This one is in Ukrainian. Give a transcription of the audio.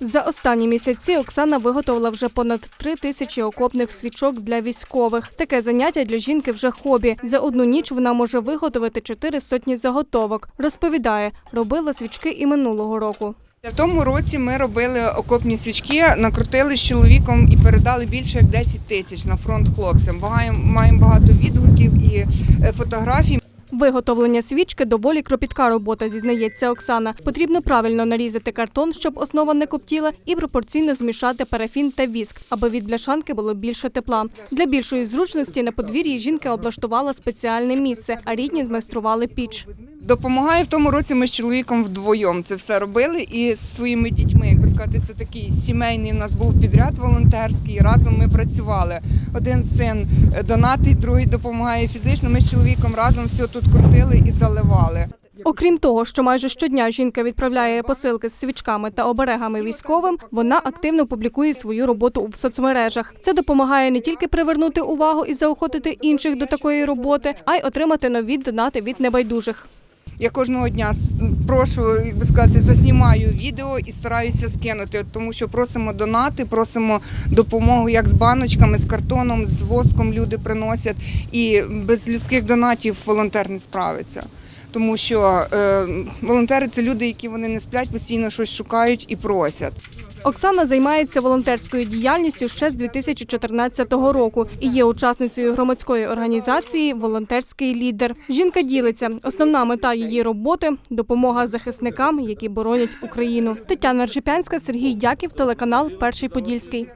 За останні місяці Оксана виготовила вже понад три тисячі окопних свічок для військових. Таке заняття для жінки вже хобі. За одну ніч вона може виготовити чотири сотні заготовок. Розповідає, робила свічки і минулого року. В тому році ми робили окопні свічки, накрутили з чоловіком і передали більше як 10 тисяч на фронт хлопцям. Маємо, багато відгуків і е, фотографій. Виготовлення свічки доволі кропітка робота, зізнається Оксана. Потрібно правильно нарізати картон, щоб основа не коптіла, і пропорційно змішати парафін та віск, аби від бляшанки було більше тепла. Для більшої зручності на подвір'ї жінка облаштувала спеціальне місце, а рідні змайстрували піч. Допомагає в тому році ми з чоловіком вдвоєм це все робили і з своїми дітьми, як би сказати, це такий сімейний. У нас був підряд волонтерський. Разом ми працювали. Один син е, донатить, другий допомагає фізично. Ми з чоловіком разом все тут крутили і заливали. Окрім того, що майже щодня жінка відправляє посилки з свічками та оберегами військовим, вона активно публікує свою роботу в соцмережах. Це допомагає не тільки привернути увагу і заохотити інших до такої роботи, а й отримати нові донати від небайдужих. Я кожного дня прошу, як би сказати, заснімаю відео і стараюся скинути, тому що просимо донати, просимо допомогу як з баночками, з картоном, з воском люди приносять. І без людських донатів волонтер не справиться. Тому що е, волонтери це люди, які вони не сплять, постійно щось шукають і просять. Оксана займається волонтерською діяльністю ще з 2014 року і є учасницею громадської організації Волонтерський лідер. Жінка ділиться. Основна мета її роботи допомога захисникам, які боронять Україну. Тетяна Ржепянська, Сергій Дяків, телеканал Перший Подільський.